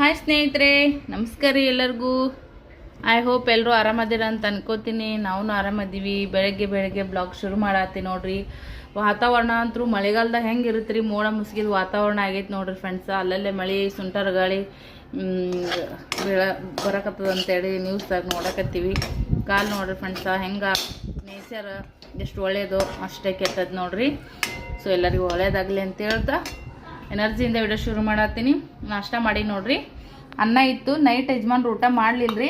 Hi ಸ್ನೇಹಿತರೆ, ನಮಸ್ಕಾರ ರೀ ಎಲ್ಲರಿಗೂ. ಐ ಹೋಪ್ ಎಲ್ಲರೂ ಆರಾಮದಿರ ಅಂತ ಅನ್ಕೋತೀನಿ. ನಾವು ಆರಾಮದೀವಿ. ಬೆಳಗ್ಗೆ ಬೆಳಗ್ಗೆ ಬ್ಲಾಗ್ ಶುರು ಮಾಡತ್ತಿ ನೋಡ್ರಿ. ವಾತಾವರಣ ಅಂತೂ ಮಳೆಗಾಲದಾಗ ಹೆಂಗೆ ಇರುತ್ತೆ ರೀ? ಮೋಡ ಮುಸ್ಗಿದ ವಾತಾವರಣ ಆಗೈತೆ ನೋಡ್ರಿ ಫ್ರೆಂಡ್ಸ್ ಅಲ್ಲಲ್ಲೇ ಮಳೆ, ಸುಂಟರ್ ಗಾಳಿ ಬೀಳ, ಬರಕತ್ತದ ಅಂತೇಳಿ ನ್ಯೂಸ್ದಾಗ ನೋಡಕತ್ತೀವಿ. ಕಾಲು ನೋಡ್ರಿ ಫ್ರೆಂಡ್ಸ ಹೆಂಗೆ? ನೇಚರ್ ಎಷ್ಟು ಒಳ್ಳೆಯದು ಅಷ್ಟೇ ಕೆಟ್ಟದ್ದು ನೋಡ್ರಿ. ಸೊ ಎಲ್ಲರಿಗೂ ಒಳ್ಳೇದಾಗಲಿ ಅಂತ ಹೇಳ್ತಾ ಎನರ್ಜಿಯಿಂದ ವಿಡಿಯೋ ಶುರು ಮಾಡತ್ತೀನಿ. ನಾಷ್ಟ ಮಾಡಿ ನೋಡ್ರಿ. ಅನ್ನ ಇತ್ತು, ನೈಟ್ ಯಜಮಾನ್ರು ಊಟ ಮಾಡಲಿಲ್ರಿ.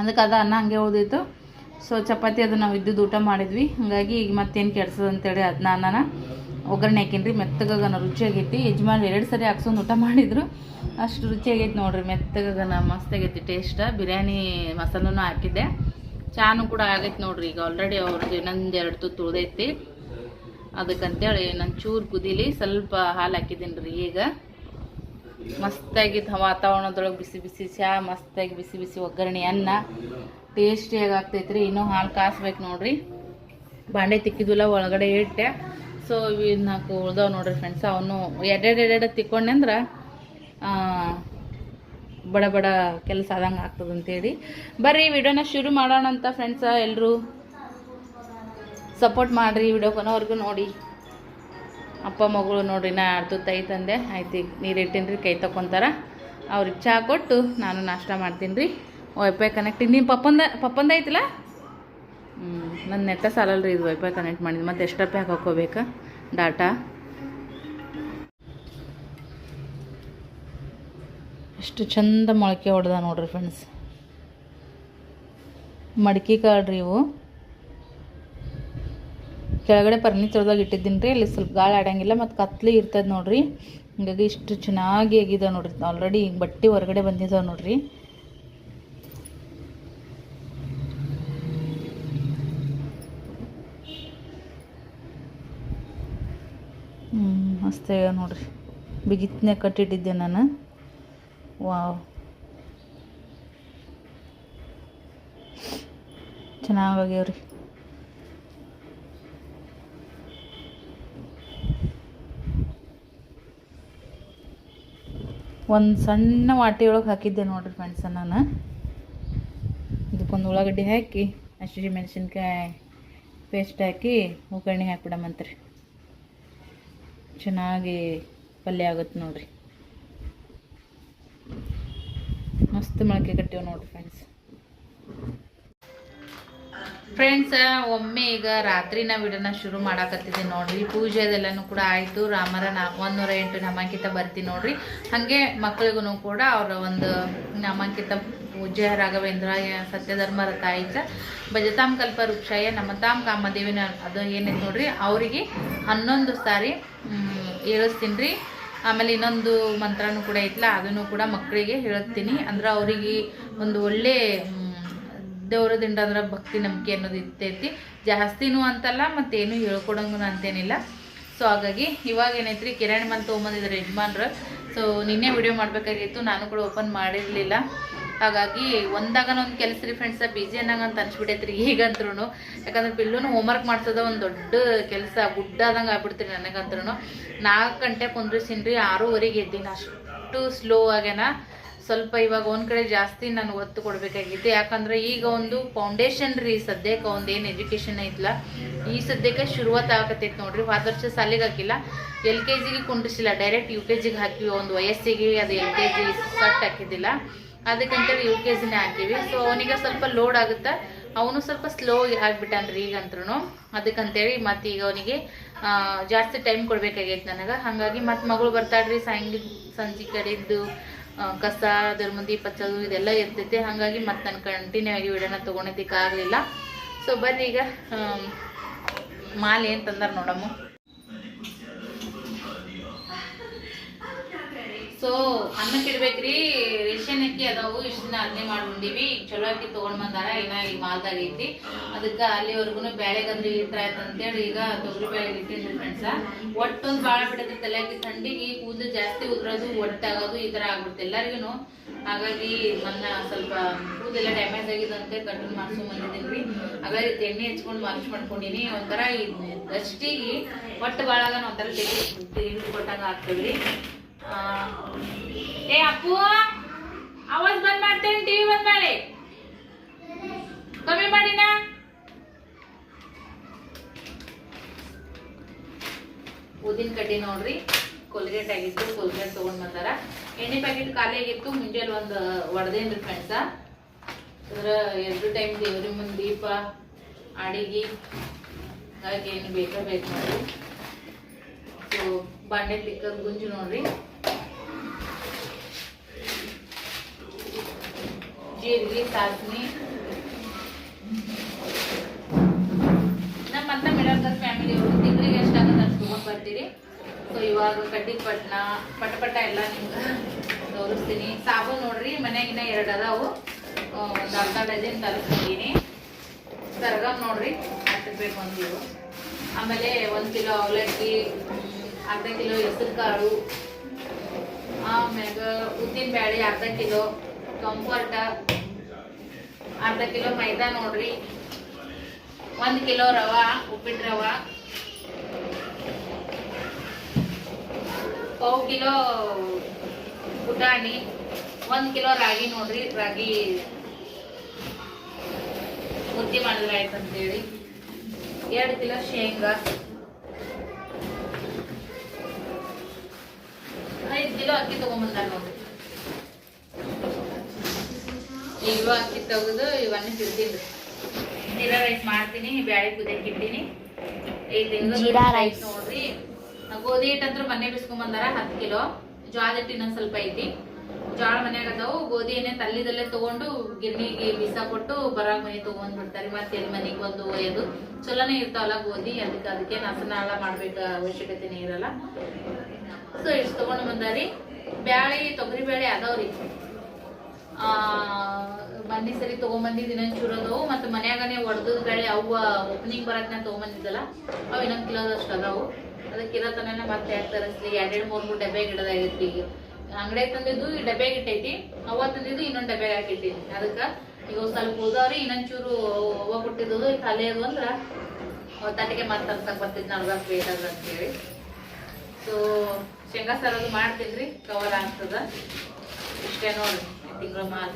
ಅದಕ್ಕೆ ಅದು ಅನ್ನ ಹಂಗೆ ಉಳಿದಿತ್ತು. ಸೊ ಚಪಾತಿ ಅದು ನಾವು ಇದ್ದಿದ್ದು ಊಟ ಮಾಡಿದ್ವಿ. ಹಾಗಾಗಿ ಈಗ ಮತ್ತೇನು ಕೆಡ್ಸದ ಅಂತೇಳಿ ಅದನ್ನ ಅನ್ನನ ಒಗ್ಗರಣೆ ಹಾಕಿನ್ರಿ. ಮೆತ್ತಗನ ರುಚಿಯಾಗೈತಿ ಯಜಮಾನ್ ಎರಡು ಸರಿ ಹಾಕ್ಸೊಂದು ಊಟ ಮಾಡಿದ್ರು. ಅಷ್ಟು ರುಚಿಯಾಗೈತಿ ನೋಡ್ರಿ. ಮೆತ್ತಗನ ಮಸ್ತಾಗೈತಿ ಟೇಸ್ಟ್ ಬಿರಿಯಾನಿ ಮಸಾಲೂ ಹಾಕಿದ್ದೆ. ಚಾನು ಕೂಡ ಆಗೈತೆ ನೋಡ್ರಿ ಈಗ ಆಲ್ರೆಡಿ ಅವ್ರದ್ದು ಇನ್ನೊಂದು ಎರಡು ತುತ್ತು ಅದಕ್ಕಂತೇಳಿ ನಾನು ಚೂರು ಕುದೀಲಿ ಸ್ವಲ್ಪ ಹಾಲು ಹಾಕಿದ್ದೀನಿ ರೀ ಈಗ. ಮಸ್ತಾಗಿ ವಾತಾವರಣದೊಳಗೆ ಬಿಸಿ ಬಿಸಿ ಚಹಾ ಮಸ್ತಾಗಿ ಬಿಸಿ ಬಿಸಿ ಒಗ್ಗರಣೆ, ಅನ್ನ. ಟೇಸ್ಟಿಯಾಗಿ ರೀ. ಇನ್ನೂ ಹಾಲು ಕಾಸ್ಬೇಕು ನೋಡ್ರಿ. ಬಾಂಡೆ ತಿಕ್ಕಿದ್ವಲ್ಲ, ಒಳಗಡೆ ಇಟ್ಟೆ. ಸೊ ಇವು ನಾಲ್ಕು ಉಳ್ದವ್ ನೋಡ್ರಿ ಫ್ರೆಂಡ್ಸ್ ಅವನು ಎರಡೆರಡು ಎರಡೆರಡು ತಿಕ್ಕೊಂಡೆ ಅಂದ್ರೆ ಬಡ ಬಡ ಕೆಲಸ ಆದಂಗೆ ಆಗ್ತದಂತೇಳಿ. ಬರ್ರಿ, ವಿಡಿಯೋನ ಶುರು ಮಾಡೋಣ ಅಂತ ಫ್ರೆಂಡ್ಸ ಎಲ್ಲರೂ ಸಪೋರ್ಟ್ ಮಾಡಿರಿ ವಿಡಿಯೋ ಕೊನೋವರೆಗೂ ನೋಡಿ. ಅಪ್ಪ, ಮಗಳು ನೋಡ್ರಿ, ನಾ ಅರ್ಧ ತೈ ತಂದೆ. ಆಯ್ತು ಈಗ ನೀರು ಇಟ್ಟಿನ್ರಿ ಕೈ ತಗೊತಾರ ಅವ್ರಿಗೆ ಚಹಾ ಕೊಟ್ಟು ನಾನು ನಾಷ್ಟ ಮಾಡ್ತೀನಿ ರೀ. ವೈಫೈ ಕನೆಕ್ಟ್ ನಿಮ್ಮ ಪಪ್ಪಂದ ಪಪ್ಪಂದ ಐತಿಲ್ಲ ಹ್ಞೂ ನನ್ನ ನೆಟ್ಟ ಸಾಲಲ್ಲ ರೀ ಇದು ವೈಫೈ ಕನೆಕ್ಟ್ ಮಾಡಿದ್ದು ಮತ್ತು ಎಕ್ಸ್ಟ್ರಾ ಪ್ಯಾಕ್ ಹಾಕೋಬೇಕಾ ಡಾಟಾ. ಎಷ್ಟು ಚಂದ ಮೊಳಕೆ ಹೊಡೆದ ನೋಡ್ರಿ ಫ್ರೆಂಡ್ಸ್ ಮಡಿಕೆ ರೀ ಇವು. ಕೆಳಗಡೆ ಫರ್ನಿಚರ್ದಾಗ ಇಟ್ಟಿದ್ದೀನಿ ರೀ. ಇಲ್ಲಿ ಸ್ವಲ್ಪ ಗಾಳಿ ಆಡಂಗಿಲ್ಲ, ಮತ್ತು ಕತ್ಲಿ ಇರ್ತದೆ ನೋಡ್ರಿ. ಹಿಂಗಾಗಿ ಇಷ್ಟು ಚೆನ್ನಾಗಿ ಆಗಿದೆ ನೋಡಿರಿ. ಆಲ್ರೆಡಿ ಈಗ ಬಟ್ಟೆ ಹೊರಗಡೆ ಬಂದಿದ್ದಾವೆ ನೋಡಿರಿ. ಹ್ಞೂ ಮಸ್ತ್ ನೋಡ್ರಿ. ಬಿಗಿತ್ನೇ ಕಟ್ಟಿಟ್ಟಿದ್ದೆ ನಾನು. ವಾವ್. ಚೆನ್ನಾಗಾಗ್ಯಾವ್ರಿ ಒಂದು ಸಣ್ಣ ವಾಟಿಯೊಳಗೆ ಹಾಕಿದ್ದೆ ನೋಡ್ರಿ ಫ್ರೆಂಡ್ಸ ನಾನು. ಇದಕ್ಕೊಂದು ಉಳ್ಳಾಗಡ್ಡಿ ಹಾಕಿ ಹಸಿ ಮೆಣಸಿನ್ಕಾಯಿ ಪೇಸ್ಟ್ ಹಾಕಿ ಒಗ್ಗರಣೆ ಹಾಕ್ಬಿಡಮಂತ್ರಿ. ಚೆನ್ನಾಗಿ ಪಲ್ಯ ಆಗುತ್ತೆ ನೋಡ್ರಿ. ಮಸ್ತ್ ಮೊಳಕೆ ಕಟ್ಟಿವೆ ನೋಡ್ರಿ ಫ್ರೆಂಡ್ಸ್ ಫ್ರೆಂಡ್ಸ್ ಒಮ್ಮೆ ಈಗ ರಾತ್ರಿ ನಾವು ವಿಡಿಯೋನ ಶುರು ಮಾಡಕತ್ತಿದ್ದೆ ನೋಡ್ರಿ. ಪೂಜೆ ಅದೆಲ್ಲನೂ ಕೂಡ ಆಯಿತು. ರಾಮರ ನಾ ಒಂದೂರ ಎಂಟು ನಾಮಾಂಕಿತ ಬರ್ತೀನಿ ನೋಡ್ರಿ. ಹಾಗೆ ಮಕ್ಕಳಿಗೂ ಕೂಡ ಅವರ ಒಂದು ನಾಮಾಂಕಿತ ಪೂಜೆ ರಾಘವೇಂದ್ರ ಸತ್ಯಧರ್ಮರ ತಾಯಿತ ಭಜತಾಮ್ ಕಲ್ಪ ವೃಕ್ಷಾಯ ತಾಮ್ ಕಾಮದೇವಿನ ಅದು ಏನೈತೆ ನೋಡ್ರಿ, ಅವರಿಗೆ ಹನ್ನೊಂದು ಸಾರಿ ಹೇಳಿಸ್ತೀನಿ ರೀ ಆಮೇಲೆ ಇನ್ನೊಂದು ಮಂತ್ರನೂ ಕೂಡ ಐತ್ಲ, ಅದನ್ನು ಕೂಡ ಮಕ್ಕಳಿಗೆ ಹೇಳ್ತೀನಿ ಅಂದ್ರೆ ಅವರಿಗೆ ಒಂದು ಒಳ್ಳೆ ದೇವ್ರ ದಿಂಡ ಅಂದ್ರೆ ಭಕ್ತಿ ನಂಬಿಕೆ ಅನ್ನೋದು ಇರ್ತೈತಿ. ಜಾಸ್ತಿನೂ ಅಂತಲ್ಲ, ಮತ್ತೇನು ಹೇಳ್ಕೊಡಂಗೂ ಅಂತೇನಿಲ್ಲ. ಸೊ ಹಾಗಾಗಿ ಇವಾಗ ಏನೈತ್ರಿ, ಕಿರಾಣಿ ಮನೆ ತೊಗೊಂಬಂದಿದ್ದಾರೆ ಯಜಮಾನ್ರು. ಸೊ ನಿನ್ನೆ ವಿಡಿಯೋ ಮಾಡಬೇಕಾಗಿತ್ತು, ನಾನು ಕೂಡ ಓಪನ್ ಮಾಡಿರಲಿಲ್ಲ. ಹಾಗಾಗಿ ಒಂದಾಗ ಒಂದು ಕೆಲಸ ರೀ ಫ್ರೆಂಡ್ಸ ಬಿಜಿ ಅನ್ನಂಗ ಅಂತ ಅನ್ಸ್ಬಿಟ್ಟೈತ್ರಿ ಈಗಂತ್ರು ಯಾಕಂದ್ರೆ ಪಿಲ್ಲೂನು ಹೋಮ್ವರ್ಕ್ ಮಾಡ್ಸೋದ ಒಂದು ದೊಡ್ಡ ಕೆಲಸ, ಗುಡ್ಡ ಆದಂಗೆ ಆಗ್ಬಿಡ್ತೀರಿ ನನಗಂತ್ರು ನಾಲ್ಕು ಗಂಟೆ ಕುಂದ್ರಿಸಿನ್ರಿ, ಆರೂವರೆಗೆ ಎದ್ದೀನಿ. ಅಷ್ಟು ಸ್ಲೋ ಆಗ್ಯಾನ. ಸ್ವಲ್ಪ ಇವಾಗ ಒಂದ್ ಕಡೆ ಜಾಸ್ತಿ ನಾನು ಒತ್ತು ಕೊಡ್ಬೇಕಾಗಿತ್ತು. ಯಾಕಂದ್ರೆ ಈಗ ಒಂದು ಫೌಂಡೇಶನ್ ರೀ ಸದ್ಯಕ್ಕೆ ಒಂದು ಏನು ಎಜುಕೇಶನ್ ಐತ್ಲ. ಈ ಸದ್ಯಕ್ಕೆ ಶುರುವಾತ್ ಆಗತೈತಿ ನೋಡ್ರಿ. ಹೋದ ವರ್ಷ ಸಾಲಿಗೆ ಹಾಕಿಲ್ಲ. ಎಲ್ ಕೆ ಜಿಗೆ ಕುಂಡಿಸಿಲ್ಲ ಡೈರೆಕ್ಟ್ ಯು ಕೆ ಜಿಗೆ ಹಾಕಿವಿ. ಒಂದು ವಯಸ್ಸಿಗೆ ಅದು ಎಲ್ ಕೆ ಜಿ ಸಟ್ ಹಾಕಿದ್ದಿಲ್ಲ. ಅದಕ್ಕಂತೇಳಿ ಯು ಕೆ ಜಿನೇ ಹಾಕಿವಿ. ಸೊ ಅವನಿಗ ಸ್ವಲ್ಪ ಲೋಡ್ ಆಗುತ್ತೆ. ಅವನು ಸ್ವಲ್ಪ ಸ್ಲೋ ಆಗ್ಬಿಟ್ಟಾನ್ರಿ ಈಗಂತ್ರೂ ಅದಕ್ಕಂತೇಳಿ ಮತ್ತೆ ಈಗ ಅವನಿಗೆ ಜಾಸ್ತಿ ಟೈಮ್ ಕೊಡ್ಬೇಕಾಗೈತೆ ನನಗೆ. ಹಾಗಾಗಿ ಮತ್ತೆ ಮಗಳು ಬರ್ತಾಳ್ರಿ ಸಾಯಂಗ್ ಸಂಜೆ ಕಡೆದ್ದು. ಕಸ ಅದ್ರ ಮುಂದೆ ಪಚ್ಚದು ಇದೆಲ್ಲ ಇರ್ತೈತೆ. ಹಾಗಾಗಿ ಮತ್ತೆ ನಾನು ಕಂಟಿನ್ಯೂ ಆಗಿ ವಿಡಿಯೋನ ತೊಗೊಳೋದಕ್ಕಾಗಲಿಲ್ಲ. ಸೊ ಬನ್ನಿ ಈಗ ಮಾಲೆ ಏನು ತಂದಾರ ನೋಡಮ್ಮ? ಸೊ, ಅನ್ನಕ್ಕೆ ಇಡ್ಬೇಕ್ರಿ. ರೇಷನ್ ಅಕ್ಕಿ ಅದಾವು. ಇಷ್ಟು ದಿನ ಅದನ್ನೇ ಮಾಡ್ಕೊಂಡಿವಿ. ಚಲೋ ಅಕ್ಕಿ ತೊಗೊಂಡ್ ಬಂದಾರ. ಇನ್ನ ಈಗ ಮಾಲ್ದಾಗ ಐತಿ. ಅದಕ್ಕೆ ಅಲ್ಲಿವರೆಗೂ ಬ್ಯಾಳೆಗಂದ್ರೆ ಇಟ್ರ ಅಂತೇಳಿ ಈಗ ತೊಗರಿ ಬೇಳೆ ಇಟ್ಟಿದ್ರು ಫ್ರೆಂಡ್ಸ ಒಟ್ಟೊಂದು ಭಾಳ ತಲೆ ತಲೆಯಾಗಿ ಥಂಡಿಗೆ. ಕೂದಲು ಜಾಸ್ತಿ ಉದ್ರೋದು ಒಟ್ಟಾಗೋದು ಈ ಥರ ಆಗ್ಬಿಡುತ್ತೆ ಎಲ್ಲರಿಗೂ ಹಾಗಾಗಿ ನನ್ನ ಸ್ವಲ್ಪ ಕೂದಲೆಲ್ಲ ಡ್ಯಾಮೇಜ್ ಆಗಿದೆ ಅಂತ ಕಟಿಂಗ್ ಮಾಡ್ಸ್ಕೊಂಡ್ ಬಂದಿದ್ದೀನಿ ರೀ ಹಾಗಾಗಿ ಎಣ್ಣೆ ಹಚ್ಕೊಂಡು ಮಾಲಿಶ್ ಮಾಡ್ಕೊಂಡಿನಿ. ಒಂಥರ ಈ ದಷ್ಟಿಗೆ ಒಟ್ಟು ಭಾಳ ಒಂಥರ ತೆಗಿ ತೆಗೆದು ಕೊಟ್ಟಂಗೆ ಆಗ್ತದೆ ರೀ ಏ ಅಪ್ಪು आवाज ಬಂದ್ ಮಾಡ್ತೇನೆ ಟಿವಿ ಬಂದ್ ಮಾಡಿ. ಕಮ್ಮಿ ಮಾಡಿನ? ಊದಿನ ಕಡ್ಡಿ ನೋಡ್ರಿ, ಕೋಲ್ಗೇಟ್ ಆಗಿತ್ತು, ಕೋಲ್ಗೇಟ್ ತಗೊಂಡ್ ಬಂದಾರ. ಎಣ್ಣೆ ಪ್ಯಾಕೆಟ್ ಖಾಲಿ ಆಗಿತ್ತು ಮುಂಜಾನೆ ಒಂದು ಒಡ್ದೇನ್ರಿ ಫ್ರೆಂಡ್ಸ ಅದ್ರ ಎರಡು ಟೈಮ್ ದೇವ್ರಿ ಮುಂದೆ ದೀಪ, ಅಡಿಗೆ, ಹಾಗಾಗಿ ಏನು ಬೇಕಾ ಬೇಕು ನೋಡ್ರಿ. ಸೊ ಬಾಂಡೆ ತಿಕ್ಕದ್ ಗುಂಜು ನೋಡ್ರಿ. ಜೀರಿಗೆ ಸಾಸ್ಮಿ ನಮ್ಮ ಅಂತ ಮಿಡಲ್ ಕ್ಲಾಸ್ ಫ್ಯಾಮಿಲಿ ಅವರು ತಿಂಗಳಿಗೆ ಎಷ್ಟಾಗುತ್ತೆ ಅಷ್ಟು ತಗೊಂಡ್ ಬರ್ತೀರಿ? ಸೊ ಇವಾಗ ಕಡ್ಡಿ ಪಟ್ನ ಪಟ ಎಲ್ಲ ನಿಮ್ಗೆ ತೋರಿಸ್ತೀನಿ. ಸಾಬೂನು ನೋಡ್ರಿ, ಮನ್ಯಾಗಿನ ಎರಡು ಅದಾವು. ಒಂದು ಒಂದ್ ಅರ್ಧ ಡಜನ್ ತರಿಸ್ತೀನಿ ಸರ್ಗಮ್ ನೋಡ್ರಿ ಹಾಕಿರ್ಬೇಕು ಒಂದು ಇವು ಆಮೇಲೆ ಒಂದು ಕಿಲೋ ಅವಲಕ್ಕಿ, ಅರ್ಧ ಕಿಲೋ ಹೆಸರು ಕಾಳು ಆಮ್ಯಾಗ ಉದ್ದಿನ ಬ್ಯಾಳಿ ಅರ್ಧ ಕಿಲೋ. ಕಂಫರ್ಟ. ಅರ್ಧ ಕಿಲೋ ಮೈದಾ ನೋಡ್ರಿ. ಒಂದು ಕಿಲೋ ರವಾ ಉಪ್ಪಿಟ್ಟು ರವಾ. ಪಾವು ಕಿಲೋ ಪುಟಾಣಿ ಒಂದು ಕಿಲೋ ರಾಗಿ ನೋಡ್ರಿ. ರಾಗಿ ಮುದ್ದೆ ಮಾಡಿದ್ರೆ ಅಂತೇಳಿ. ಎರಡು ಕಿಲೋ ಶೇಂಗಾ. ಐದು ಕಿಲೋ ಅಕ್ಕಿ ತಗೊಂಬಂದಾರ ನೋಡ್ರಿ. ಈಗ ಅಕ್ಕಿ ತೆಗೆದು ಇವನ್ನೇ ತಿಂತೀನಿ ಜೀರಾ ರೈಸ್ ಮಾಡ್ತೀನಿ ಬ್ಯಾಳಿ ಕುದಿಯಕ್ಕೆ ತಿಂಗಳು ಜೀರಾ ರೈಸ್. ನೋಡ್ರಿ. ಗೋಧಿ ಹಿಟ್ಟು ಅಂದ್ರೆ ಮನೆ ಬಿಸ್ಕೊಂಬಂದಾರ ಹತ್ತು ಕಿಲೋ. ಜೋಳದ ಹಿಟ್ಟು ಇನ್ನೊಂದ್ ಸ್ವಲ್ಪ ಐತಿ. ಜ್ವಾಳ ಮನ್ಯಾಗ ಅದಾವು ಗೋಧಿ ಏನೇ ತಲ್ಲಿದಲ್ಲೇ ತಗೊಂಡು ಗಿರ್ನಿಗೆ ಬೀಸ ಕೊಟ್ಟು ಬರಾಗ ಮನೆ ತಗೊಂಡ್ ಬಿಡ್ತಾರೆ. ಮತ್ತೆ ಎಲ್ಲಿ ಮನೆಗೆ ಬಂದು ಒಯ್ಯೋದು. ಚಲೋನೇ ಇರ್ತಾವಲ್ಲ ಗೋಧಿ ಅದಕ್ಕೆ ಅದಕ್ಕೆ ನಸನಾಳ ಮಾಡ್ಬೇಕ ಅವಶ್ಯಕತೆನೇ ಇರಲ್ಲ. ಸೊ ಇಷ್ಟು ತಗೊಂಡು ಬಂದಾರಿ. ಬ್ಯಾಳಿ ತೊಗರಿ ಬೇಳೆ ಅದಾವ್ರಿ. ಆ ಮೊನ್ನೆ ಸರಿ ತಗೊಂಬಂದಿದ್ದು ಇನ್ನೊಂದು ಚೂರು ಅದಾವು ಮತ್ತು ಮನ್ಯಾಗನೇ ಒಡೆದ ಬೇಳೆ ಅವು ಓಪನಿಂಗ್ ಬರತ್ನ ತಗೊಂಬಂದಿದ್ದಲ್ಲ, ಅವು ಇನ್ನೊಂದು ಕಿಲೋದಷ್ಟು ಅದಾವು. ಅದಕ್ಕೆ ಇರತನ ಮತ್ತೆ ಯಾಕೆ ತರಿಸ್ಲಿ? ಎರಡೆರಡು, ಮೂರು ಮೂರು ಡಬ್ಬೆ ಗಿಡದಾಗೈತಿ ಈಗ ಅಂಗಡಿಯಾಗ ತಂದಿದ್ದು ಈ ಡಬ್ಬೆಗೆ ಇಟ್ಟೈತಿ ಅವ ತಂದಿದ್ದು ಇನ್ನೊಂದು ಡಬ್ಬೆಗೆ ಹಾಕಿಟ್ಟಿನಿ ಅದಕ್ಕೆ ಈಗ ಸ್ವಲ್ಪ ಉಳ್ದವ್ರಿ ಇನ್ನೊಂದು ಚೂರು ಅವ ಕೊಟ್ಟಿದ್ದು ಖಾಲಿ ಅದು ಅಂದ್ರ ತಟ್ಟಿಗೆ ಮತ್ತೆ ತರ್ಸಕ್ ಬರ್ತಿದ್ ನಡ್ಬೇಕು ಅಂತ ಅಂತೇಳಿ ಸೊ ಶೇಂಗಾ ಸಾರು ಅದು ಮಾಡ್ತೀನಿ ರೀ. ಕವರ್ ಆಗ್ತದ. ಇಷ್ಟೇ ನೋಡ್ರಿ ತಿಂಗಳ ಮಾಲ್.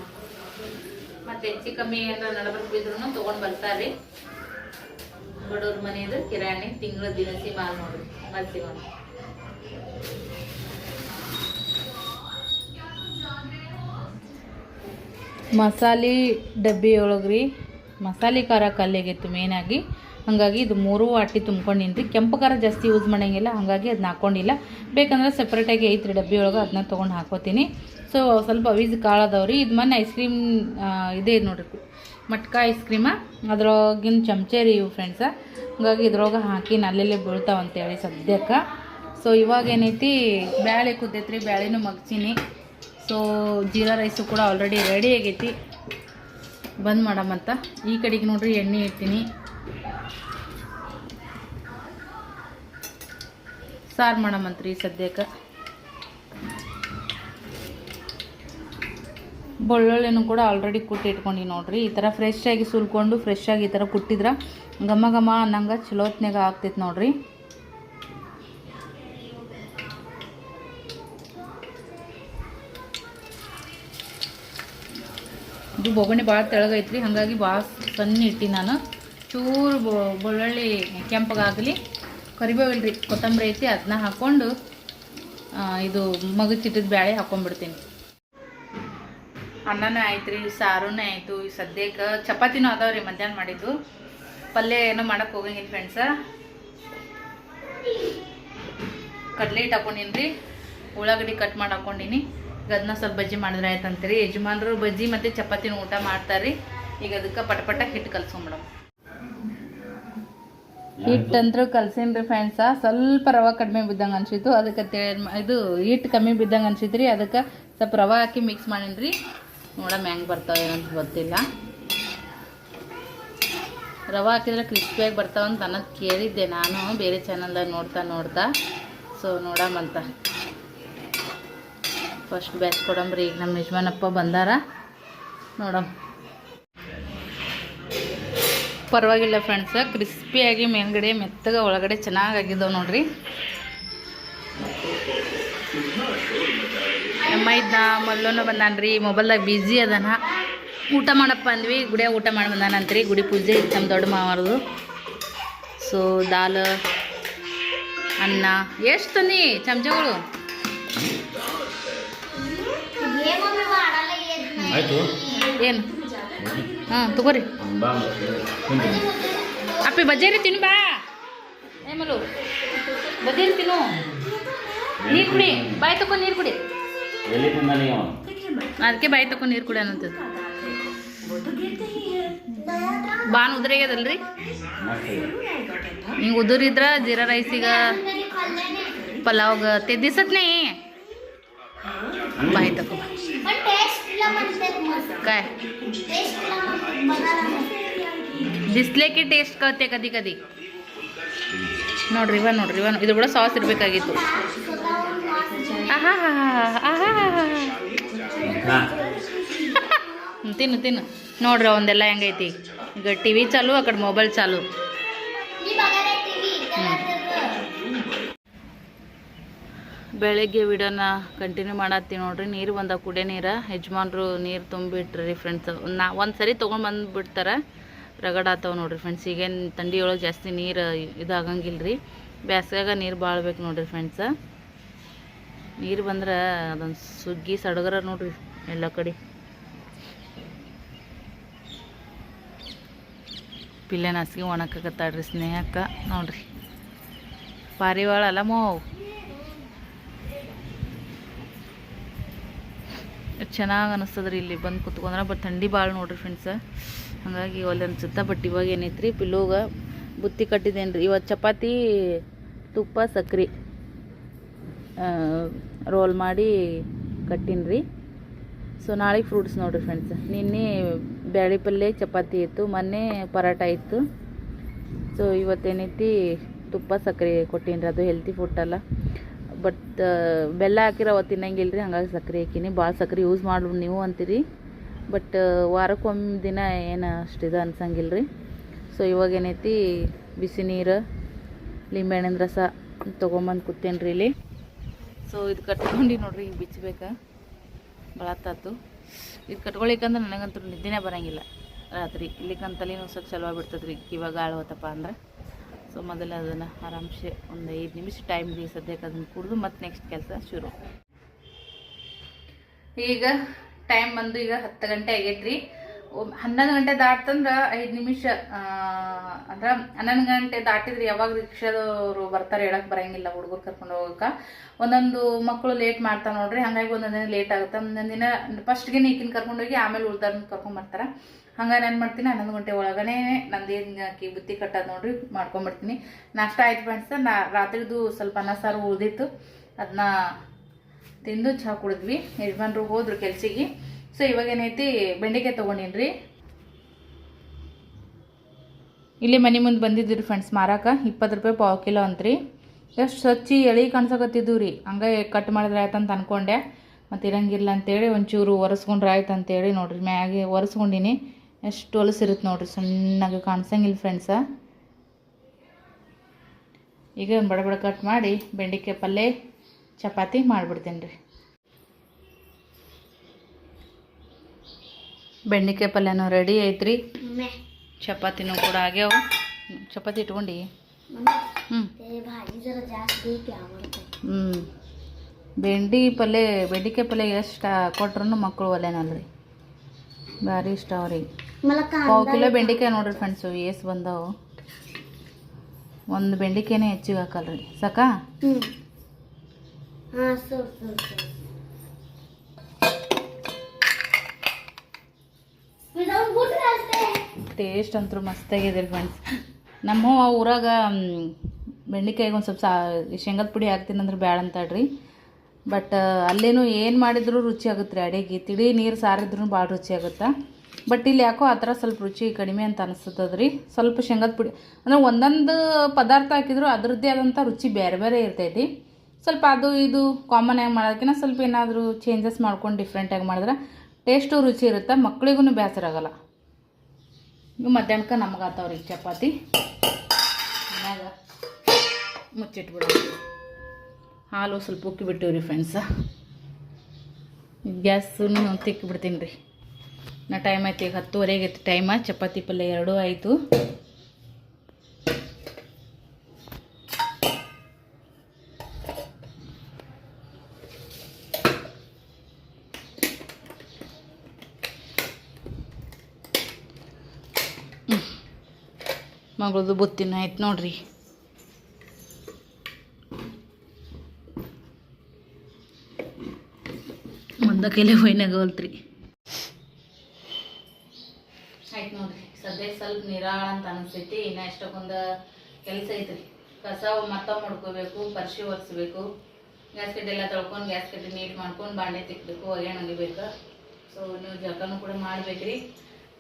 ಮತ್ತೆ ಹೆಚ್ಚು ಕಮ್ಮಿ ಏನಾರ ನಡಬರ್ಕ್ ಬಿದ್ರು ತಗೊಂಡ್ ಬರ್ತಾರ್ರಿ. ಬಡವ್ರ ಮನೆಯದು ಕಿರಾಣಿ ತಿಂಗಳ ದಿನಸಿ ಮಾಲ್ ನೋಡ್ರಿ ಮಾಲ್. ಸಿಗೋಣ ಮಸಾಲೆ ಡಬ್ಬಿ ಒಳಗ್ರಿ ಮಸಾಲೆ ಖಾರ ಕಲ್ಲಿಗಿತ್ತು ಮೇನಾಗಿ ಹಾಗಾಗಿ ಇದು ಮೂರು ಅಟ್ಟಿ ತುಂಬ್ಕೊಂಡಿನಿ ಕೆಂಪು ಖಾರ ಜಾಸ್ತಿ ಯೂಸ್ ಮಾಡೋಂಗಿಲ್ಲ, ಹಾಗಾಗಿ ಅದನ್ನ ಹಾಕ್ಕೊಂಡಿಲ್ಲ ಬೇಕಂದ್ರೆ ಸಪ್ರೇಟಾಗಿ ಐತ್ರಿ ಡಬ್ಬಿ ಒಳಗೆ ಅದನ್ನ ತೊಗೊಂಡು ಹಾಕೋತೀನಿ. ಸೊ ಸ್ವಲ್ಪ ಅವೀಸ್ ಕಾಳು ಅದಾವ್ರಿ ಇದು ಮೊನ್ನೆ ಐಸ್ ಕ್ರೀಮ್ ಇದೇ ನೋಡ್ರಿ. ಮಟ್ಕ ಐಸ್ ಕ್ರೀಮ ಅದ್ರೊಳಗಿನ ಚಮಚೆ ರೀ ಇವು ಫ್ರೆಂಡ್ಸ ಹಾಗಾಗಿ ಇದ್ರೊಳಗೆ ಹಾಕಿ ನಲ್ಲೆಲ್ಲೇ ಬೀಳ್ತಾವ ಅಂತೇಳಿ ಸದ್ಯಕ್ಕೆ. ಸೊ ಇವಾಗ ಏನೈತಿ, ಬ್ಯಾಳೆ ಕುದ್ದೈತ್ರಿ, ಬ್ಯಾಳೆನೂ ಮಗ್ಚೀನಿ ಸೊ ಜೀರಾ ರೈಸು ಕೂಡ ಆಲ್ರೆಡಿ ರೆಡಿ ಆಗೈತಿ. ಬಂದ್ ಮಾಡಮಂತ ಈ ಕಡೆಗೆ ನೋಡ್ರಿ ಎಣ್ಣೆ ಇಡ್ತೀನಿ. ಸಾರು ಮಾಡಮಂತ್ರಿ ಸದ್ಯಕ್ಕೆ. ಬೆಳ್ಳುಳ್ಳಿನೂ ಕೂಡ ಆಲ್ರೆಡಿ ಕುಟ್ಟಿ ಇಟ್ಕೊಂಡು ನೋಡ್ರಿ. ಈ ಥರ ಫ್ರೆಶ್ ಆಗಿ ಸುಲ್ಕೊಂಡು ಫ್ರೆಶ್ ಆಗಿ ಈ ಥರ ಕುಟ್ಟಿದ್ರೆ ಘಮ ಘಮ ಅನ್ನಂಗೆ ಚಲೋತ್ನಾಗ ಆಗ್ತೈತೆ ನೋಡ್ರಿ. ಇದು ಬೊಗಣಿ ಭಾಳ ತೆಳಗೈತ್ರಿ, ಹಾಗಾಗಿ ಭಾಳ ಸಣ್ಣ ಇಟ್ಟಿ ನಾನು. ಚೂರು ಬೆಳ್ಳುಳ್ಳಿ ಕೆಂಪಗಾಗಲಿ ಕರಿಬೇವು ಇಲ್ರಿ ಕೊತ್ತಂಬರಿ ಐತಿ ಅದನ್ನ ಹಾಕ್ಕೊಂಡು ಇದು ಮಗುಚಿಟ್ಟಿದ ಬ್ಯಾಳೆ ಹಾಕೊಂಡ್ಬಿಡ್ತೀನಿ ಅನ್ನನೂ ಆಯ್ತು ರೀ, ಸಾರುನೇ ಆಯಿತು, ಈ ಸದ್ಯಕ್ಕೆ ಚಪಾತಿನೂ ಅದಾವ್ರಿ ಮಧ್ಯಾಹ್ನ ಮಾಡಿದ್ದು. ಪಲ್ಯ ಏನೂ ಮಾಡಕ್ಕೆ ಹೋಗಂಗಿಲ್ಲ ಫ್ರೆಂಡ್ಸ ಕಡಲೆ ಹಿಟ್ಟು ಹಾಕ್ಕೊಂಡಿನಿ ರೀ, ಉಳ್ಳಾಗಡ್ಡಿ ಕಟ್ ಮಾಡಿ ಹಾಕೊಂಡಿನಿ. ಈಗ ಅದನ್ನ ಸ್ವಲ್ಪ ಬಜ್ಜಿ ಮಾಡಿದ್ರೆ ಆಯ್ತು ಅಂತೀರಿ ಯಜಮಾನ್ರು ಬಜ್ಜಿ ಮತ್ತು ಚಪಾತಿನ ಊಟ ಮಾಡ್ತಾರೆ ರೀ ಈಗ ಅದಕ್ಕೆ ಪಟ ಪಟ ಹಿಟ್ಟು ಕಲ್ಸ್ಕೊಂಬಿಡಮ್ ಹಿಟ್ಟಂದ್ರೂ ರೀ ಫ್ರೆಂಡ್ಸ ಸ್ವಲ್ಪ ರವೆ ಕಡಿಮೆ ಬಿದ್ದಂಗೆ ಅನ್ಸಿತ್ತು. ಅದಕ್ಕೆ ತೇ- ಇದು ಹಿಟ್ಟು ಕಮ್ಮಿ ಬಿದ್ದಂಗೆ ಅನ್ಸಿದ್ರಿ ಅದಕ್ಕೆ ಸ್ವಲ್ಪ ರವೆ ಹಾಕಿ ಮಿಕ್ಸ್ ಮಾಡೀನಿ ನೋಡಮ್ ಹೆಂಗೆ ಬರ್ತಾವೆ ಏನಂತ ಗೊತ್ತಿಲ್ಲ. ರವೆ ಹಾಕಿದ್ರೆ ಕ್ರಿಸ್ಪಿಯಾಗಿ ಬರ್ತಾವಂತ ಅನ್ನೋದು ಕೇಳಿದ್ದೆ ನಾನು. ಬೇರೆ ಚಾನಲ್ದಾಗ ನೋಡ್ತಾ ನೋಡ್ತಾ. ಸೊ ನೋಡಮಂತ ಫಸ್ಟ್ ಬ್ಯಾಚ್ ಕೊಡಂಬ್ರಿ ಈಗ ನಮ್ಮ ಯಜಮಾನಪ್ಪ ಬಂದಾರ. ನೋಡಮ್. ಪರವಾಗಿಲ್ಲ ಫ್ರೆಂಡ್ಸ ಕ್ರಿಸ್ಪಿಯಾಗಿ ಮೇಲ್ಗಡೆ ಮೆತ್ತಗೆ ಒಳಗಡೆ ಚೆನ್ನಾಗಿ ಆಗಿದ್ದಾವೆ ನೋಡ್ರಿ. ಎಮ್ಮ ಇದ್ದ ಮಲ್ಲೋನ ಬಂದಾನ್ರಿ. ಮೊಬೈಲ್ದಾಗ ಬ್ಯುಸಿ ಅದಾನ. ಊಟ ಮಾಡಪ್ಪ ಅಂದ್ವಿ. ಗುಡಿಯಾಗ ಊಟ ಮಾಡಿ ಬಂದಾನಂತ್ರಿ. ಗುಡಿ ಪೂಜೆ ಇತ್ತು ನಮ್ಮ ದೊಡ್ಡ ಮಾವರದು. ಸೊ ದಾಲ್ ಅನ್ನ. ಎಷ್ಟು ತನ್ನಿ ಚಮಚಗಳು? ಆಯ್ತು. ಏನು? ಹಾಂ, ತಗೋರಿ. ಅಪ್ಪಿ, ಬಜ್ಜೇರಿ ತಿನ್ನು ಬಾ. ಏಮಲು ಮಲು ಬಜ್ಜೇರಿ ತಿನ್ನು. ನೀರು ಕುಡಿ, ಬಾಯಿ ತಕೊಂಡು ನೀರು ಕುಡಿ. ಅದಕ್ಕೆ ಬಾಯಿ ತಕೊಂಡು ನೀರು ಕುಡಿ ಅನ್ನೋದು ಬಾನ್ ಉದುರಿಗದಲ್ರಿ ಹಿಂಗೆ ಉದುರಿದ್ರ ಜೀರಾ ರೈಸಿಗ ಪಲಾವ್ಗ. ತೆದ್ದಿಸತ್ನೇ ಬಾಯಿ ತಕೋ काय? ದಿಸ್ಲೆ ಕಿ ಟೇಸ್ಟ್ ಕತ್ತೆ ಕದಿ ಕದಿ. ನೋಡ್ರಿ ಇವ ನೋಡ್ರಿ ಇವ ಇದು ಕೂಡ ಸಾಸ್ ಇರಬೇಕಾಗಿತ್ತು. ತಿನ್ನು ತಿನ್ನು. ನೋಡ್ರಿ ಒಂದೆಲ್ಲ ಹೆಂಗೈತಿ. ಈಗ ಟಿ ವಿ ಚಾಲು ಆ ಕಡೆ ಮೊಬೈಲ್ ಚಾಲು. ಬೆಳಗ್ಗೆ ವಿಡಿಯೋನ ಕಂಟಿನ್ಯೂ ಮಾಡತ್ತೀವಿ ನೋಡ್ರಿ. ನೀರು ಬಂದ ಕುಡಿಯೋ ನೀರು. ಯಜಮಾನ್ರು ನೀರು ತುಂಬಿಟ್ರಿ ಫ್ರೆಂಡ್ಸ್ ನಾ ಒಂದು ಸರಿ ತೊಗೊಂಡು ಬಂದುಬಿಡ್ತಾರೆ. ರಗಡ ಆತಾವ ನೋಡ್ರಿ ಫ್ರೆಂಡ್ಸ್ ಈಗೇನು ತಂಡಿಯೊಳಗೆ ಜಾಸ್ತಿ ನೀರು ಇದಾಗಂಗಿಲ್ಲ ರೀ ನೀರು ಭಾಳ ಬೇಕು ನೋಡ್ರಿ ಫ್ರೆಂಡ್ಸ ನೀರು ಬಂದ್ರೆ ಅದೊಂದು ಸುಗ್ಗಿ ಸಡಗರ ನೋಡ್ರಿ ಎಲ್ಲ ಕಡೆ. ಪಿಲ್ಲೆ ನಾಸಿಗೆ ಒಣಕಕತ್ತಾಡ್ರಿ ಸ್ನೇಹಕ್ಕ. ನೋಡ್ರಿ. ಪಾರಿವಾಳ ಅಲ್ಲ ಚೆನ್ನಾಗಿ ಅನಿಸ್ತದ್ರಿ ಇಲ್ಲಿ ಬಂದು ಕುತ್ಕೊಂಡ್ರೆ ಬಟ್ ಥಂಡಿ ಭಾಳ ನೋಡ್ರಿ ಫ್ರೆಂಡ್ಸ್ ಹಾಗಾಗಿ ಒಲೆ ಅನ್ಸುತ್ತೆ ಬಟ್ ಇವಾಗ ಏನೈತ್ರಿ, ಪಿಲ್ಲೋಗ ಬುತ್ತಿ ಕಟ್ಟಿದ್ದೇನೆ ರೀ ಇವತ್ತು ಚಪಾತಿ, ತುಪ್ಪ, ಸಕ್ರೆ ರೋಲ್ ಮಾಡಿ ಕಟ್ಟೀನಿ ರೀ ಸೊ ನಾಳೆ ಫ್ರೂಟ್ಸ್ ನೋಡಿರಿ ಫ್ರೆಂಡ್ಸ್ ನಿನ್ನೆ ಬ್ಯಾಳಿ ಪಲ್ಯ, ಚಪಾತಿ ಇತ್ತು, ಮೊನ್ನೆ ಪರಾಟ ಇತ್ತು. ಸೊ ಇವತ್ತೇನೈತಿ, ತುಪ್ಪ ಸಕ್ಕರೆ ಕೊಟ್ಟೀನಿ ರೀ ಅದು ಹೆಲ್ತಿ ಫುಡ್ ಅಲ್ಲ. ಬಟ್ ಬೆಲ್ಲ ಹಾಕಿರೋ ತಿನ್ನಂಗಿಲ್ಲ ರೀ ಹಂಗಾಗಿ ಸಕ್ಕರೆ ಹಾಕಿನಿ. ಭಾಳ ಸಕ್ಕರೆ ಯೂಸ್ ಮಾಡು ನೀವು ಅಂತೀರಿ. ಬಟ್ ವಾರಕ್ಕೊಮ್ಮೆ ದಿನ ಏನು ಅಷ್ಟು ಇದು ಅನ್ಸಂಗಿಲ್ಲ ರೀ ಸೊ ಇವಾಗ ಏನೈತಿ, ಬಿಸಿ ನೀರು, ಲಿಂಬೆಹಣ್ಣಿನ ರಸ ತೊಗೊಂಬಂದು ಕೂತೇನೆ ರೀ ಇಲ್ಲಿ. ಸೊ ಇದು ಕಟ್ಕೊಂಡು ನೋಡ್ರಿ ಈಗ ಬಿಚ್ಚಬೇಕಾ ತಾತು ಇದು ಕಟ್ಕೊಳಿಕಂದ್ರೆ ನನಗಂತೂ ನಿದ್ದೆನೇ ಬರೋಂಗಿಲ್ಲ. ರಾತ್ರಿ ಇಲ್ಲಿಕಂತ ನೋಸಕ್ಕೆ ನುಸಕ್ಕೆ ಚಲೋ ಬಿಡ್ತದೆ ರೀ ಇವಾಗ ಆಳ್ವತ್ತಪ್ಪ ಅಂದ್ರೆ. ಸೊ ಮೊದಲು ಅದನ್ನು ಆರಾಮ್ಸೆ ಒಂದು ಐದು ನಿಮಿಷ ಟೈಮ್ ರೀ ಸದ್ಯಕ್ಕೆ ಅದನ್ನು ಕುಡಿದು ಮತ್ತೆ ನೆಕ್ಸ್ಟ್ ಕೆಲಸ ಶುರು. ಈಗ ಟೈಮ್ ಬಂದು ಈಗ ಹತ್ತು ಗಂಟೆ ಆಗೈತ್ರಿ. ಹನ್ನೊಂದು ಗಂಟೆ ದಾಟ್ತಂದ್ರೆ ಐದು ನಿಮಿಷ ಅಂದ್ರೆ ಹನ್ನೊಂದು ಗಂಟೆ ದಾಟಿದ್ರೆ ಯಾವಾಗ ರಿಕ್ಷಾದವರು ಬರ್ತಾರೆ ಹೇಳಕ್ಕೆ ಬರಂಗಿಲ್ಲ ಹುಡುಗರು ಕರ್ಕೊಂಡು ಹೋಗೋಕೆ ಒಂದೊಂದು ಮಕ್ಕಳು ಲೇಟ್ ಮಾಡ್ತಾರೆ ನೋಡ್ರಿ, ಹಂಗಾಗಿ ಒಂದೊಂದು ದಿನ ಲೇಟ್ ಆಗುತ್ತೆ. ಒಂದೊಂದು ದಿನ ಫಸ್ಟ್ಗೆ ಈಕಿನ ಕರ್ಕೊಂಡೋಗಿ ಆಮೇಲೆ ಉಳ್ದಾರನ್ನ ಕರ್ಕೊಂಡ್ ಬರ್ತಾರೆ. ಹಂಗಾಗಿ ನಾನು ಮಾಡ್ತೀನಿ, ಹನ್ನೊಂದು ಗಂಟೆ ಒಳಗನೆ ನಂದೇನು ಅಕ್ಕಿ ಬುತ್ತಿ ಕಟ್ಟೋದು ನೋಡ್ರಿ ಮಾಡ್ಕೊಂಬಿಡ್ತೀನಿ. ನಾಷ್ಟ ಆಯ್ತು ಫ್ರೆಂಡ್ಸ್ ನಾ ರಾತ್ರಿದು ಸ್ವಲ್ಪ ಅನ್ನ ಸಾರು ಉಳಿದಿತ್ತು. ಅದನ್ನ ತಿಂದು ಚಹಾ ಕುಡಿದ್ವಿ. ಯಜಮಾನ್ರು ಹೋದ್ರು ಕೆಲ್ಸಿಗೆ. ಸೊ ಇವಾಗ ಏನೈತಿ, ಬೆಂಡೆಕಾಯಿ ತೊಗೊಂಡಿನ್ರಿ. ಇಲ್ಲಿ ಮನೆ ಮುಂದೆ ಬಂದಿದ್ದೀರಿ ಫ್ರೆಂಡ್ಸ್ ಮಾರಾಕ. ಇಪ್ಪತ್ತು ರೂಪಾಯಿ ಪಾವು ಕಿಲೋ ಅಂತ್ರಿ. ಎಷ್ಟು ಸ್ವಚ್ಛ ಎಳಿ ಕಾಣ್ಸಕತ್ತಿದ್ವು ರೀ ಹಂಗೆ ಕಟ್ ಮಾಡಿದ್ರೆ ಆಯ್ತು ಅಂತ ಅನ್ಕೊಂಡೆ. ಮತ್ತು ಇರಂಗಿಲ್ಲ ಅಂತೇಳಿ ಒಂಚೂರು ಒರೆಸ್ಕೊಂಡ್ರೆ ಆಯ್ತು ಅಂತೇಳಿ ನೋಡ್ರಿ, ಮ್ಯಾಗೆ ಒರೆಸ್ಕೊಂಡಿನಿ. ಎಷ್ಟು ಹೊಲಸಿರುತ್ತೆ ನೋಡಿರಿ ಸಣ್ಣಗೆ ಕಾಣಿಸಂಗಿಲ್ಲ ಫ್ರೆಂಡ್ಸ ಈಗ ಬಡ ಬಡ ಕಟ್ ಮಾಡಿ ಬೆಂಡೆಕಾಯಿ ಪಲ್ಯ ಚಪಾತಿ ಮಾಡಿಬಿಡ್ತೀನಿ ರೀ ಬೆಂಡೆಕಾಯಿ ಪಲ್ಯನೂ ರೆಡಿ ಐತ್ರಿ ಚಪಾತಿನೂ ಕೂಡ ಆಗ್ಯಾವ. ಚಪಾತಿ ಇಟ್ಕೊಂಡು? ಹ್ಞೂ ಹ್ಞೂ ಬೆಂಡಿ ಪಲ್ಯ ಬೆಂಡೆಕಾಯಿ ಪಲ್ಯ ಎಷ್ಟು ಕೊಟ್ರೂ ಮಕ್ಕಳು ಒಲೆನಲ್ರಿ ಭಾರಿ ಇಷ್ಟ ಅವ್ರಿ ಪಾವ್ ಕಿಲೋ ಬೆಂಡೆಕಾಯಿ ನೋಡ್ರಿ ಫ್ರೆಂಡ್ಸು ಏಸ್ ಬಂದವು. ಒಂದು ಬೆಂಡೆಕಾಯಿನೇ ಹೆಚ್ಚಿಗೆ ಹಾಕಲ್ರಿ. ಸಾಕಾ? ಟೇಸ್ಟ್ ಅಂತೂ ಮಸ್ತಾಗಿದೆ ಫ್ರೆಂಡ್ಸ್ ನಮ್ಮ ಊರಾಗ ಬೆಂಡೆಕಾಯಿಗೆ ಒಂದು ಸ್ವಲ್ಪ ಶೇಂಗದ ಪುಡಿ ಹಾಕ್ತೀನಿ ಅಂದ್ರೆ ಬ್ಯಾಡ ಅಂತಾಳ್ರಿ ಬಟ್ ಅಲ್ಲೇನು ಏನು ಮಾಡಿದ್ರು ರುಚಿ ಆಗುತ್ತೆ ರೀ ಅಡಿಗೆ. ತಿಳಿ ನೀರು ಸಾರಿದ್ರೂ ಭಾಳ ರುಚಿ ಆಗುತ್ತೆ. ಬಟ್ ಇಲ್ಲಿ ಯಾಕೋ ಆ ಸ್ವಲ್ಪ ರುಚಿ ಕಡಿಮೆ ಅಂತ ಅನಿಸ್ತದ ರೀ ಸ್ವಲ್ಪ ಶೇಂಗದ ಪುಡಿ, ಅಂದರೆ ಒಂದೊಂದು ಪದಾರ್ಥ ಹಾಕಿದ್ರು ಅದರದ್ದೇ ಆದಂಥ ರುಚಿ ಬೇರೆ ಬೇರೆ ಇರ್ತೈತಿ. ಸ್ವಲ್ಪ ಅದು ಇದು ಕಾಮನ್ ಆಗಿ ಮಾಡೋದಕ್ಕಿಂತ ಸ್ವಲ್ಪ ಏನಾದರೂ ಚೇಂಜಸ್ ಮಾಡ್ಕೊಂಡು ಡಿಫ್ರೆಂಟಾಗಿ ಮಾಡಿದ್ರೆ ಟೇಸ್ಟು ರುಚಿ ಇರುತ್ತೆ ಮಕ್ಳಿಗೂ ಬೇಸರ ಆಗಲ್ಲ. ಇವು ಮಧ್ಯಾಹ್ನಕ್ಕೆ ನಮ್ಗೆ ಆತಾವ್ರಿ ಚಪಾತಿ. ಮನ್ಯಾಗ ಮುಚ್ಚಿಟ್ಬಿಡೋದು ಹಾಲು ಸ್ವಲ್ಪ ಉಕ್ಕಿ ಬಿಟ್ಟಿವ್ರಿ ಫ್ರೆಂಡ್ಸ ಗ್ಯಾಸನ್ನು ತಿಕ್ಕಿಬಿಡ್ತೀನಿ ರೀ. ನಾ ಟೈಮ್ ಆಯ್ತು, ಈಗ ಹತ್ತುವರೆಗೆ ಐತಿ ಟೈಮ ಚಪಾತಿ ಪಲ್ಯ ಎರಡೂ ಆಯಿತು. ಮಗಳದು ಬುತ್ತಿನ ಆಯ್ತು ನೋಡ್ರಿ. ಒಂದ ಕೈಲೇ ಹೊಯ್ನಾಗವಲ್ತ್ರಿ ಆಯ್ತು ನೋಡ್ರಿ, ಸದ್ಯ ಸ್ವಲ್ಪ ನಿರಾಳ ಅಂತ ಅನಿಸ್ತೈತಿ ಇನ್ನು ಎಷ್ಟಕ್ಕೊಂದು ಕೆಲಸ ಐತ್ರಿ. ಕಸ ಮತ್ತ ಮಾಡ್ಕೋಬೇಕು, ಪರ್ಶಿ ಒರೆಸ್ಬೇಕು ಗ್ಯಾಸ್ ಕಡ್ಡಿ ಎಲ್ಲ ತೊಳ್ಕೊಂಡು ಗ್ಯಾಸ್ ಕಡ್ಡಿ ನೀಟ್ ಮಾಡ್ಕೊಂಡು ಬಾಂಡೆ ತಿಕ್ಕಬೇಕು ಒಗ್ಯಾಣ ಒಗಿಬೇಕು ಸೊ ನೀವು ಜಳಕನೂ ಕೂಡ ಮಾಡ್ಬೇಕ್ರಿ.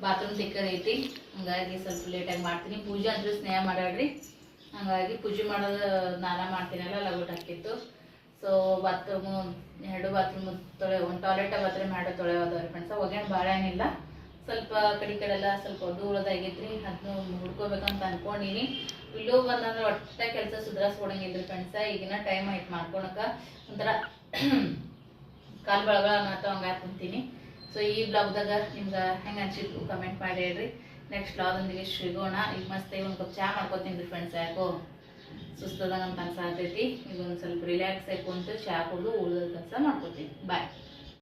ಬಾತ್ರೂಮ್ ತಿಕ್ಕದೈತಿ ಹಂಗಾಗಿ ಸ್ವಲ್ಪ ಲೇಟಾಗಿ ಮಾಡ್ತೀನಿ. ಪೂಜೆ ಅಂದ್ರೆ ಸ್ನೇಹ ಮಾಡ್ಯಾಡ್ರಿ ಹಂಗಾಗಿ ಪೂಜೆ ಮಾಡೋದು ನಾನಾ ಮಾಡ್ತೀನಲ್ಲ, ಲಗೋಟ್ ಹಾಕಿತ್ತು ಸೊ ಬಾತ್ರೂಮು ಎರಡು ಬಾತ್ರೂಮ್ ತೊಳೆ, ಒಂದು ಟಾಯ್ಲೆಟ್ ಬಾತ್ರೂಮ್ ಎರಡು ತೊಳೆ ಫ್ರೆಂಡ್ಸ್ ಒಗ್ಯಾಣ ಭಾಳ ಏನಿಲ್ಲ. ಸ್ವಲ್ಪ ಕಡೆ ಕಡೆ ಎಲ್ಲ ಸ್ವಲ್ಪ ದೂರದಾಗೈತ್ರಿ ಅದನ್ನು ಹುಡ್ಕೋಬೇಕಂತ ಅನ್ಕೊಂಡಿನಿ. ಇಲ್ಲೂ ಬಂದಂದ್ರೆ ಒಟ್ಟ ಕೆಲಸ ಸುಧಾರಿಸ್ಕೊಡಂಗಿಲ್ರಿ ಫ್ರೆಂಡ್ಸ ಈಗಿನ ಟೈಮ್ ಆಯ್ತು ಮಾಡ್ಕೊಳಕ. ಒಂಥರ ಕಾಲು ಬಳಗಳ ಅನ್ನೋ ಹಂಗೆ ಕುಂತೀನಿ. ಸೊ ಈ ಬ್ಲಾಗ್ದಾಗ ನಿಮ್ಗೆ ಹೆಂಗೆ ಅನ್ಸಿತ್ತು ಕಮೆಂಟ್ ಮಾಡಿ ಹೇಳ್ರಿ. ನೆಕ್ಸ್ಟ್ ಬ್ಲಾಗ್ದೊಂದಿಗೆ ಸಿಗೋಣ ಈಗ ಮಸ್ತ್ ಒಂದು ಕಪ್ ಚಹಾ ಮಾಡ್ಕೊತೀನಿ ರೀ ಫ್ರೆಂಡ್ಸ್ ಯಾಕೋ. ಸುಸ್ತದಂಗೆ ಅಂತ ಅನ್ಸಾತೈತಿ. ಈಗ ಒಂದು ಸ್ವಲ್ಪ ರಿಲ್ಯಾಕ್ಸ್ ಆಗಿ ಕುಂತು ಚಹಾ ಕುಡಿದು ಉಳಿದ ಕೆಲಸ ಮಾಡ್ಕೊತೀನಿ. ಬಾಯ್